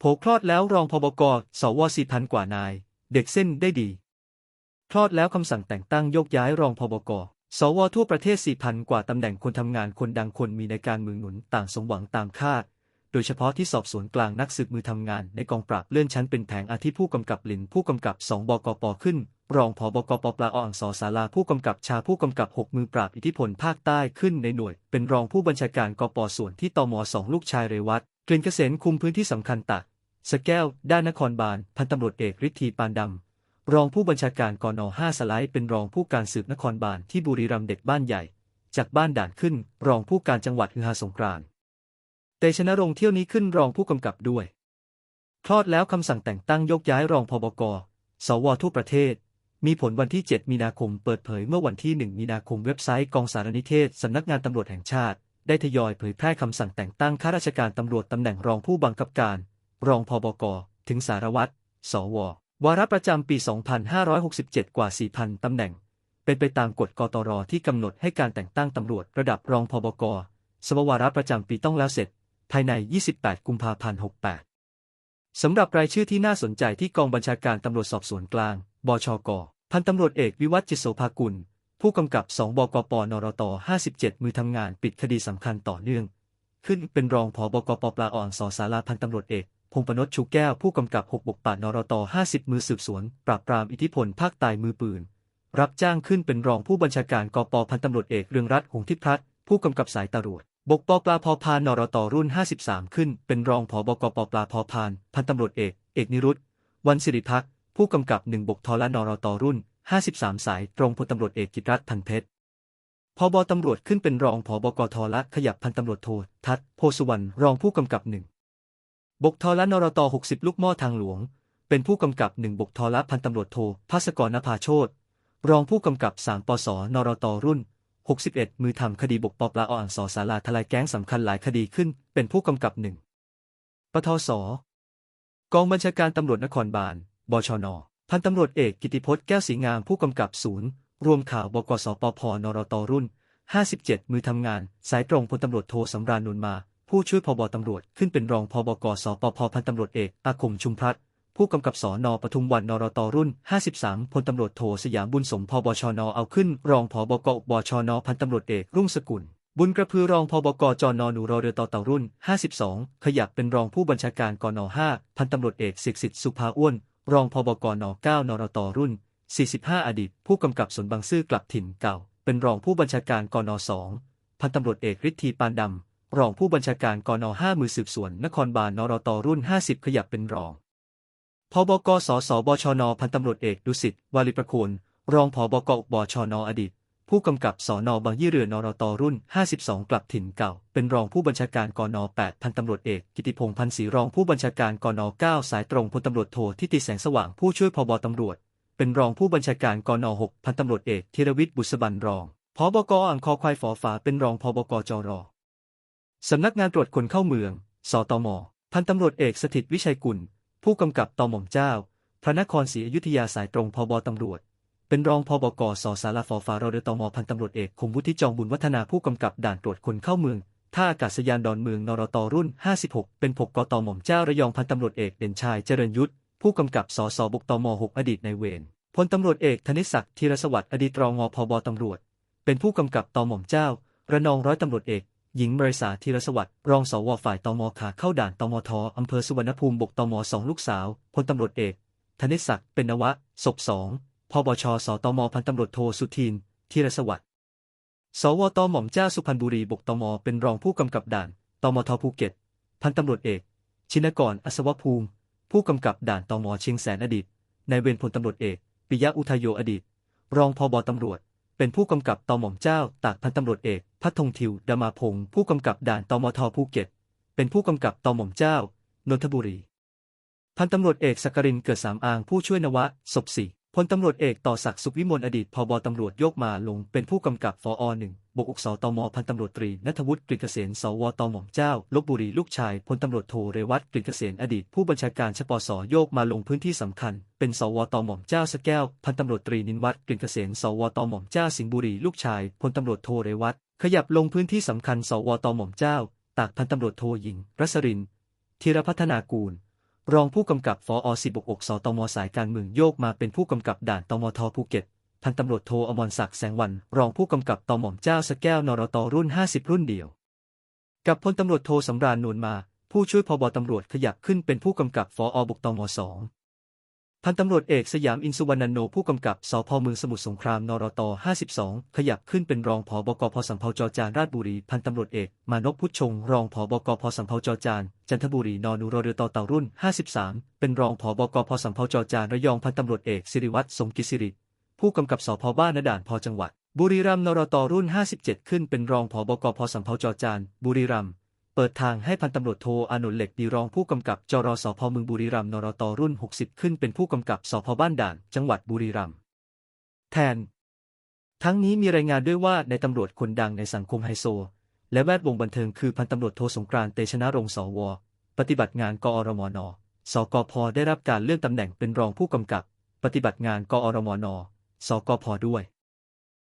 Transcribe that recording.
โผคลอดแล้วรองพบกสวสี่พันกว่านาย เด็กเส้นได้ดี คลอดแล้วคำสั่งแต่งตั้งยกย้ายรองพบกสวทั่วประเทศสี่พันกว่าตำแหน่งคนทำงานคนดังคนมีในการเมืองหนุนต่างสมหวังตามคาด โดยเฉพาะที่สอบสวนกลางนักสืบมือทำงานในกองปราบเลื่อนชั้นเป็นแผงอาทิผู้กำกับหลินผู้กำกับสองบกปขึ้น รองพบกปปลาออังสอสาราผู้กำกับชาผู้กำกับหกมือปราบอิทธิพลภาคใต้ขึ้นในหน่วย เป็นรองผู้บัญชาการกปส่วนที่ตมสองลูกชายเรวัตกลิ่นเกษณคุมพื้นที่สำคัญตัก สแก้ว ด้านนครบาล พันตำรวจเอกฤทธีปานดำ รองผู้บัญชาการกน5สไลด์เป็นรองผู้การสืบนครบาลที่บุรีรัมย์เด็กบ้านใหญ่ จากบ้านด่านขึ้น รองผู้การจังหวัดฮือฮาสงกรานต์เตชนรงเที่ยวนี้ขึ้นรองผู้กำกับด้วย คลอดแล้วคำสั่งแต่งตั้งยกย้ายรองพบก สวทั่วประเทศ มีผลวันที่ 7 มีนาคมเปิดเผยเมื่อวันที่ 1 มีนาคมเว็บไซต์กองสารนิเทศสำนักงานตำรวจแห่งชาติ ได้ทยอยเผยแพร่คำสั่งแต่งตั้งข้าราชการตำรวจตำแหน่งรองผู้บังคับการ รองพบก ถึงสารวัตร สว วาระประจำปี 2567 กว่า 4,000 ตำแหน่ง เป็นไปตามกฎกตรที่กำหนดให้การแต่งตั้งตำรวจระดับรองพบก สววาระประจำปีต้องแล้วเสร็จ ภายใน 28 กุมภาพันธ์ 68 สำหรับรายชื่อที่น่าสนใจที่กองบัญชาการตำรวจสอบสวนกลาง บชก พันตำรวจเอกวิวัฒจิตโสภากุล ผู้กำกับ 2 บกปนรต 57 มือทำงานปิดคดีสำคัญต่อเนื่อง ขึ้นเป็นรองผบกปปลาอ่อนสอสาราพันตำรวจเอก พงปนชชูแก้วผู้กำกับ 6 บกป่านรต 50 มือสืบสวน ปราบปรามอิทธิพลภาคใต้มือปืน รับจ้างขึ้นเป็นรองผู้บัญชาการกปพันตำรวจเอกเรืองรัตน์หงทิพย์พัฒน์ผู้กำกับสายตำรวจ บกปปลาพอพานนรตรุ่น 53 ขึ้น เป็นรองผบกปปลาพอพาน พันตำรวจเอก เอกนิรุตวันสิริพักผู้กำกับหนึ่งบกทละนรตรุ่น 53 สายตรงพลตำรวจเอกกิตรัตน์พันเพชรพบตำรวจขึ้นเป็นรองผบกทละขยับพันตำรวจโททัศน์โพสุวรรณรองผู้กำกับหนึ่ง บกทละนรต60 ลูกหม้อทางหลวง เป็นผู้กำกับหนึ่งบกทละพันตำรวจโทภาสกรนภาโชตรองผู้กำกับสามปสนรตรุ่น 61 มือทำคดีบกปปลาอ่างสอสาราทลายแก๊งสำคัญหลายคดีขึ้น เป็นผู้กำกับหนึ่งปทศกองบัญชาการตำรวจนครบาล บชน พันตำรวจเอกกิติพจน์แก้วสีงามผู้กำกับศูนย์ รวมข่าวบกสปพนรตรุ่น 57 มือทำงาน สายตรงพลตำรวจโทสำราญนุนมา ผู้ช่วยพบตำรวจขึ้นเป็นรองพบกสปพพันตำรวจเอกอาคมชุมพัฒน์ผู้กำกับสอนอปทุมวันนรตรุ่น 53พลตำรวจโทสยามบุญสมพบชนเอาขึ้น รองพบกบชนพันตำรวจเอกรุ่งสกุล บุญกระพือรองพบกจนหนูรอเรือต่อเต่ารุ่น 52 ขยับเป็นรองผู้บัญชาการกน5พันตำรวจเอกศิกสิทธิ์สุภาอ้วน รองพบกน9นรตรุ่น 45 อดีต ผู้กำกับสนบางซื่อกลับถิ่นเก่า เป็นรองผู้บัญชาการกน2พันตำรวจเอกฤทธีปานดำ รองผู้บัญชาการกน5มือสืบสวนนครบาลนรตรุ่น 50 ขยับเป็นรองพบกสสบชน พันตำรวจเอกดุสิตวาลิประโคนรองพบกบชนอดีต ผู้กำกับสอนอบางยี่เรือนรตรุ่น 52 กลับถิ่นเก่า เป็นรองผู้บัญชาการกน8พันตำรวจเอกกิติพงษ์พันศรีรองผู้บัญชาการกน9สายตรงพลตำรวจโททิติแสงสว่างผู้ช่วยพบตำรวจ เป็นรองผู้บัญชาการกน6พันตำรวจเอกธีรวิทย์บุษบันรองพบกอ่างคอควายฝอฝาเป็นรองพบกจร สำนักงานตรวจคนเข้าเมือง สตม พันตำรวจเอกสถิตวิชัยกุล ผู้กำกับตหม่อมเจ้า พระนครศรีอยุธยาสายตรงพบตำรวจ เป็นรองพบกสสารฟฟารเรตมพันตำรวจเอกคมวุฒิจองบุญวัฒนาผู้กำกับด่านตรวจคนเข้าเมืองท่าอากาศยานดอนเมืองนรตรุ่น 56 เป็นผกกตหม่อมเจ้าระยองพันตำรวจเอกเด่นชายเจริญยุทธผู้กำกับสสบุกตม 6 อดีตในเวรพลตำรวจเอกธนิศักดิ์ธีรสวัสดิ์อดีตรองงพบตำรวจ เป็นผู้กำกับตหม่อมเจ้า ระนองร้อยตำรวจเอก หญิงมริษาธีรสวัสดิ์รองสวฝ่ายตมขาเข้าด่านตมทอำเภอสุวรรณภูมิบกตมสองลูกสาวพลตำรวจเอกธนิศักดิ์เป็นนวะศพสองพบชสตมพันตำรวจโทสุทินธีรสวัสดิ์สวตหม่อมเจ้าสุพรรณบุรีบกตมเป็นรองผู้กำกับด่านตมทภูเก็ต พันตำรวจเอก ชินกรอัศวภูมิ ผู้กำกับด่านตมเชียงแสนอดีตนายเวรพลตำรวจเอกปิยะอุทยโยอดีต รองพบตำรวจ เป็นผู้กำกับตหม่อมเจ้าตากพันตำรวจเอกพัทงทิวดามาพงศ์ผู้กำกับด่านตมทภูเก็ต เป็นผู้กำกับตหม่อมเจ้านนทบุรี พันตำรวจเอกสักกรินเกิดสามอางผู้ช่วยนวะศพสี่ พลตำรวจเอกต่อศักดิ์สุขวิมลอดีตพบตำรวจโยกมาลงเป็นผู้กำกับฟอหนึ่งบกอุกสตมพันตำรวจตรีนัทวุฒิกฤษเกษสวตหม่อมเจ้าลบบุรีลูกชายพลตำรวจโทเรวัตกฤษเกษอดีต ผู้บัญชาการชปสโยกมาลงพื้นที่สำคัญ เป็นสวตหม่อมเจ้าสแก้วพันตำรวจตรีนินวัตรกฤษเกษสวตหม่อมเจ้าสิงห์บุรีลูกชายพลตำรวจโทเรวัตขยับลงพื้นที่สำคัญ สวตหม่อมเจ้า ตากพันตำรวจโทหญิง รัศริน ธีรพัฒนากูล รองผู้กำกับฟอสิบกสตมสายการเมืองโยกมาเป็นผู้กำกับด่านตมทภูเก็ต พันตำรวจโทอมรศักดิ์แสงวัน รองผู้กำกับตหม่อมเจ้าสแก้วนรตรุ่น 50 รุ่นเดียว กับพลตำรวจโทสำราญนวลมา ผู้ช่วยพบตำรวจขยับขึ้นเป็นผู้กำกับฟอบุกตมสอง พันตำรวจเอกสยามอินสุวรรณโนผู้กำกับสพเมืองสมุทรสงครามนรต 52 ขยับขึ้นเป็นรองผอบกพสำเภาจอจานราชบุรี พันตำรวจเอก มานพพุทธชง รองผอบกพสำเภาจอจานจันทบุรีนอนูรเรือต่อเต่ารุ่น 53 เป็นรองผอบกพสำเภาจอจานระยองพันตำรวจเอกสิริวัตรสมกิจสิริผู้กำกับสพบ้านนด่านพจังหวัด บุรีรัมย์นรตรุ่น 57 ขึ้นเป็นรองผอบกพสำเภาจอจานบุรีรัมย์ เปิดทางให้พันตำรวจโทอานนท์เหล็กดีรองผู้กำกับจรสพเมืองบุรีรัมย์นรตรุ่น 60 ขึ้นเป็นผู้กำกับสพบ้านด่าน จังหวัดบุรีรัมย์แทน ทั้งนี้มีรายงานด้วยว่าในตำรวจคนดังในสังคมไฮโซ และแวดวงบันเทิงคือพันตำรวจโทสงกรานต์เตชะนรงค์สว ปฏิบัติงานกอรมนสกพได้รับการเลื่อนตำแหน่งเป็นรองผู้กำกับ ปฏิบัติงานกอรมนสกพด้วย